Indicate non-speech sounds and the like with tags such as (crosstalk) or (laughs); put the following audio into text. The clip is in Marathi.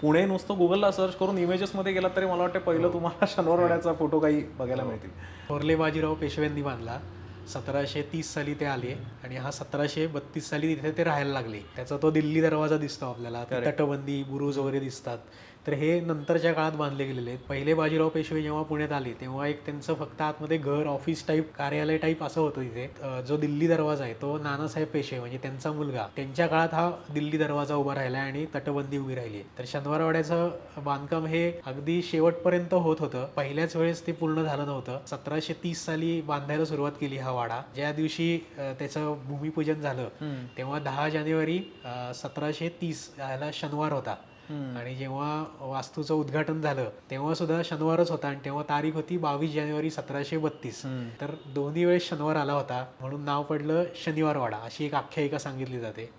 पुणे नुसतं गुगलला सर्च करून इमेजेसमध्ये गेला तरी मला वाटतं पहिलं तुम्हाला (laughs) शनिवारवाड्याचा फोटो काही बघायला मिळतील. थोरले बाजीराव पेशव्यांनी बांधला. सतराशे तीस साली ते आले आणि हा सतराशे बत्तीस साली तिथे ते राहायला लागले. त्याचा तो दिल्ली दरवाजा दिसतो आपल्याला. तटबंदी बुरुज वगैरे दिसतात. तर हे नंतरच्या काळात बांधले गेलेले आहेत. पहिले बाजीराव पेशवे जेव्हा पुण्यात आले तेव्हा एक त्यांचं फक्त आतमध्ये घर ऑफिस टाईप कार्यालय टाईप असं होतं तिथे. जो दिल्ली दरवाजा आहे तो नानासाहेब पेशवे म्हणजे त्यांचा मुलगा. त्यांच्या काळात हा दिल्ली दरवाजा उभा राहिला आणि तटबंदी उभी राहिली. तर शनिवारवाड्याचं बांधकाम हे अगदी शेवटपर्यंत होत होतं. पहिल्याच वेळेस ते पूर्ण झालं नव्हतं. सतराशे तीस साली बांधायला सुरुवात केली हा वाडा. ज्या दिवशी त्याचं भूमिपूजन झालं तेव्हा दहा जानेवारी सतराशे तीस ह्याला शनिवार होता. आणि जेव्हा वास्तूचं उद्घाटन झालं तेव्हा सुद्धा शनिवारच होता आणि तेव्हा तारीख होती बावीस जानेवारी सतराशे बत्तीस. तर दोन्ही वेळेस शनिवार आला होता. म्हणून नाव पडलं शनिवारवाडा अशी एक आख्यायिका सांगितली जाते.